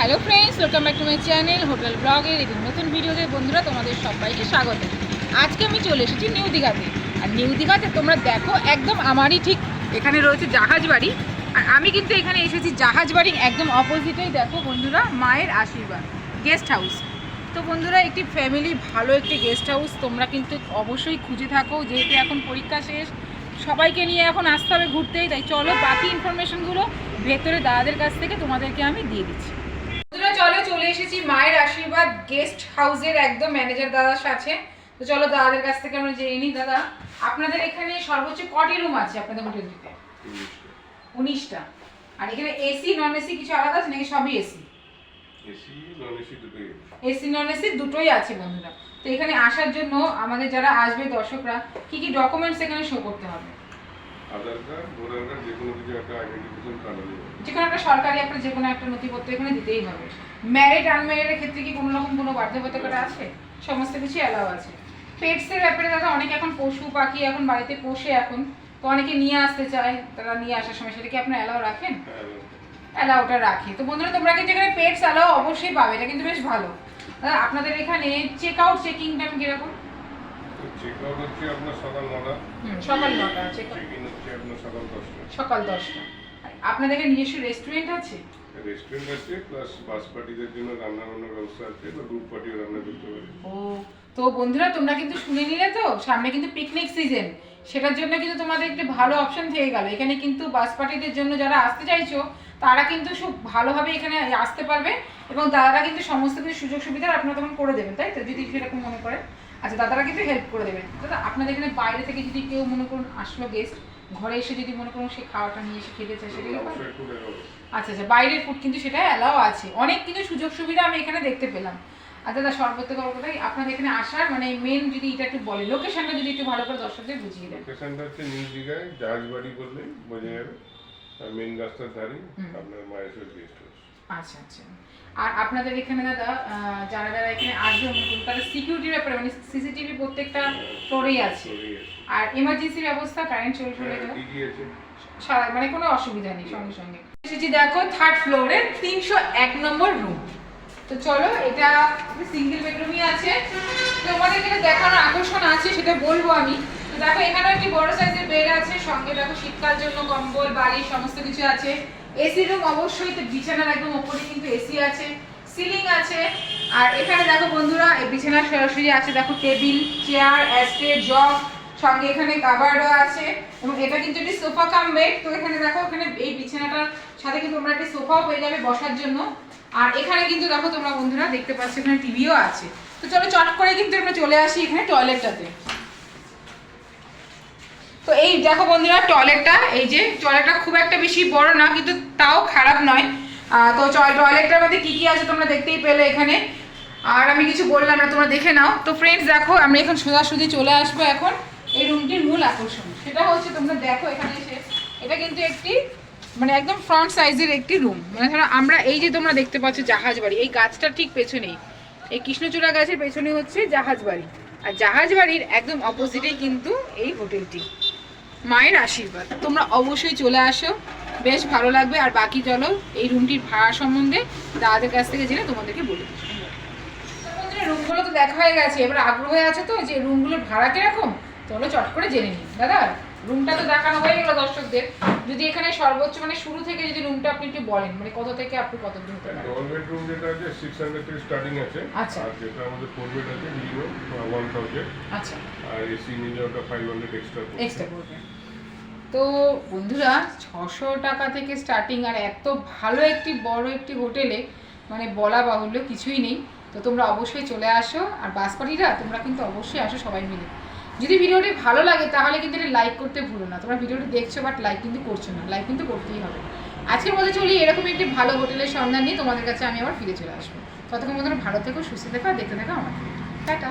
Hello friends welcome back to my channel hotel ব্লগের এবং নতুন ভিডিওতে বন্ধুরা, তোমাদের সবাইকে স্বাগত। আজকে আমি চলে এসেছি নিউ দীঘাতে। আর নিউ দীঘাতে তোমরা দেখো একদম আমারই ঠিক এখানে রয়েছে জাহাজ বাড়ি। আর আমি কিন্তু এখানে এসেছি জাহাজ বাড়ির একদম অপোজিটেই দেখো বন্ধুরা, মায়ের আশীর্বাদ গেস্ট হাউস তো বন্ধুরা, একটি ফ্যামিলি ভালো একটি গেস্ট হাউস তোমরা কিন্তু অবশ্যই খুঁজে থাকো, যেহেতু এখন পরীক্ষা শেষ। সবাইকে নিয়ে এখন আসতে হবে ঘুরতেই তাই চলো বাকি ইনফরমেশনগুলো ভেতরে দাদাদের কাছ থেকে তোমাদেরকে আমি দিয়ে দিচ্ছি। চলো এসেছি মায়ের আশীর্বাদ গেস্ট হাউসের একদম ম্যানেজার দাদার সাথে। তো চলো দাদাদের কাছ থেকে আমরা জেনে নিই। দাদা আপনাদের এখানে সর্বোচ্চ কটি রুম আছে আপনাদের হোটেলটিতে উনিশটা। আর এখানে এসি নন এসি কিছু আলাদা আছে নাকি সবই এসি এসি নন এসি দুটোই আছে। এসি নন এসি দুটোই আছে বন্ধুরা। তো এখানে আসার জন্য আমাদের যারা আসবে দর্শকরা কি কি ডকুমেন্টস এখানে শো করতে হবে? আধার কার্ড ভোটার কার্ড যে কোনো কিছু একটা আইডেন্টিফিকেশন কার্ড আছে যে কোনো একটা সরকারি একটা যে কোনো একটা নথিপত্র এখানে দিতেই হবে। ম্যারিড আনম্যারিডের ক্ষেত্রে কি কোনো রকম কোনো বাধ্যবাধকতা আছে? সমস্ত কিছু অ্যালাউ আছে। পেটসের ব্যাপারে দাদা অনেকে এখন পশু পাখি এখন বাড়িতে পোষে এখন। তো অনেকে নিয়ে আসতে চায় তারা নিয়ে আসার সময় সেটা কি আপনার অ্যালাউ রাখেন? অ্যালাউটা রাখি। তো বন্ধুরা তোমরা কিন্তু এখানে পেটস অ্যালাউ অবশ্যই পাবে। এটা কিন্তু বেশ ভালো। আপনাদের এখানে চেক আউট চেকিং টাইম কীরকম? চেক আউট হচ্ছে আপনার সকাল নটা সকাল নটা চেক চেক ইন হচ্ছে আপনার সকাল দশটা। সকাল দশটা। আপনাদের নিজস্ব রেস্টুরেন্ট আছে? রেস্টুরেন্ট আছে প্লাস বাস পার্টিদের জন্য রান্না বান্নার ব্যবস্থা আছে বা গ্রুপ পার্টিও রান্না করতে পারে। ও তো বন্ধুরা তোমরা কিন্তু শুনে নিলে তো? সামনে কিন্তু পিকনিক সিজন সেটার জন্য কিন্তু তোমাদের একটি ভালো অপশন থেকে গেল। এখানে কিন্তু বাস পার্টিদের জন্য যারা আসতে চাইছো তারা কিন্তু খুব ভালোভাবে এখানে আসতে পারবে এবং দাদারা কিন্তু সমস্ত কিছু সুযোগ সুবিধা আপনারা তখন করে দেবেন তাই তো? যদি সেরকম মনে করেন। আচ্ছা দাদারা কিন্তু হেল্প করে দেবেন দাদা আপনাদের এখানে বাইরে থেকে যদি কেউ মনে করুন আসলো গেস্ট ঘরে এসে যদি মনে করুন সে খাওয়াটা নিয়ে এসে খেতে চায় সেটা। আচ্ছা আচ্ছা বাইরের ফুড কিন্তু সেটা অ্যালাও আছে। অনেক কিন্তু সুযোগ সুবিধা আমি এখানে দেখতে পেলাম। আর দাদা সর্বত্র কথাই আপনাদের এখানে আসার মানে মেন যদি এটা একটু বলে লোকেশনটা যদি একটু ভালো করে দর্শকদের বুঝিয়ে দেন। লোকেশনটা হচ্ছে নিউ দীঘায় জাহাজ বাড়ি বললে বোঝা যাবে। মেন রাস্তার ধারে আপনার মায়ের গেস্ট হাউস আচ্ছা আচ্ছা। আর আপনাদের এখানে দাদা যারা যারা এখানে আসবে করুন তাদের সিকিউরিটির ব্যাপারে মানে সিসিটিভি প্রত্যেকটা ফ্লোরেই আছে। আর এমার্জেন্সি ব্যবস্থা কারেন্ট চলে চলে গেলে সারা মানে কোনো অসুবিধা নেই সঙ্গে সঙ্গে। এসেছি দেখো থার্ড ফ্লোরে তিনশো এক নম্বর রুম তো চলো এটা সিঙ্গেল বেডরুমই আছে। তো আমাদের এখানে দেখানোর আকর্ষণ আছে সেটা বলব আমি। তো দেখো এখানে একটি বড় সাইজের বেড আছে সঙ্গে দেখো শীতকাল জন্য কম্বল বাড়ি সমস্ত কিছু আছে। এসি রুম অবশ্যই তো বিছানার একদম ওপরে কিন্তু এসি আছে, সিলিং আছে, আর এখানে দেখো বন্ধুরা, এই বিছানার সরাসরি আছে, দেখো টেবিল, চেয়ার অ্যাস্টে জগ, সঙ্গে এখানে কাভারও আছে, এবং এটা কিন্তু একটি সোফা কাম বেড, তো এখানে দেখো, এখানে এই বিছানাটার সাথে কিন্তু তোমরা একটি সোফাও পেয়ে যাবে বসার জন্য। আর এখানে কিন্তু দেখো তোমরা বন্ধুরা, দেখতে পাচ্ছ এখানে টিভিও আছে। তো চলো চট করে কিন্তু আমরা চলে আসি এখানে টয়লেটটাতে তো এই দেখো বন্ধুরা, টয়লেটটা, এই যে টয়লেটটা খুব একটা বেশি বড় না, কিন্তু তাও খারাপ নয়। তো টয়লেটটার মধ্যে কি কি আছে তোমরা দেখতেই পেলে এখানে। আর আমি কিছু বললাম না, তোমরা দেখে নাও। তো ফ্রেন্ডস দেখো, আমরা এখন সোজাসুজি চলে আসব এখন এই রুমটির মূল আকর্ষণ। সেটা হচ্ছে তোমরা দেখো এখানে এসে, এটা কিন্তু একটি মানে একদম ফ্রন্ট সাইজের একটি রুম মানে ধরো, আমরা এই যে তোমরা দেখতে পাচ্ছ জাহাজ বাড়ি, এই গাছটার ঠিক পেছনেই। এই কৃষ্ণচূড়া গাছের পেছনে হচ্ছে জাহাজ বাড়ি। আর জাহাজ বাড়ির একদম অপোজিটেই কিন্তু এই হোটেলটি মায়ের আশীর্বাদ। তোমরা অবশ্যই চলে আসো। বেশ ভালো লাগবে। আর বাকি চলো, এই রুমটির ভাড়া সম্বন্ধে দাদাদের কাছ থেকে জেনে তোমাদেরকে বলে রুমগুলো তো দেখা হয়ে গেছে। এবার আগ্রহ আছে তো যে রুমগুলোর ভাড়া কীরকম? চলো চট করে জেনে নিই। দাদা, রুমটা তো দেখানো হয়ে গেল দর্শকদের। যদি এখানে সর্বোচ্চ মানে শুরু থেকে যদি রুমটা আপনি একটু বলেন মানে কত থেকে আপনি কত দূর হতে পারেন? ডবল বেডরুম যেটা আছে সিক্স হান্ড্রেড থেকে স্টার্টিং আছে। আচ্ছা। আর যেটা আমাদের ফোর বেড আছে মিনিমাম ওয়ান থাউজেন্ড আচ্ছা। আর এসি নিলে ওটা ফাইভ হান্ড্রেড এক্সট্রা এক্সট্রা করবেন তো বন্ধুরা ছশো টাকা থেকে স্টার্টিং আর এত ভালো একটি বড় একটি হোটেলে মানে বলা বাহুল্য কিছুই নেই। তো তোমরা অবশ্যই চলে আসো আর বাসপাটিরা তোমরা কিন্তু অবশ্যই আসো সবাই মিলে। যদি ভিডিওটি ভালো লাগে, তাহলে কিন্তু এটা লাইক করতে ভুলো না। তোমরা ভিডিওটি দেখছ বাট লাইক কিন্তু করছ না। লাইক কিন্তু করতেই হবে। আজকের মধ্যে চলি এরকম একটি ভালো হোটেলের সন্ধান নিয়ে। তোমাদের কাছে আমি আবার ফিরে চলে আসব। ততক্ষণ মধ্যে ভালো থেকো, সুস্থ থেকো, আর দেখতে থাকো আমাকে। টাটা।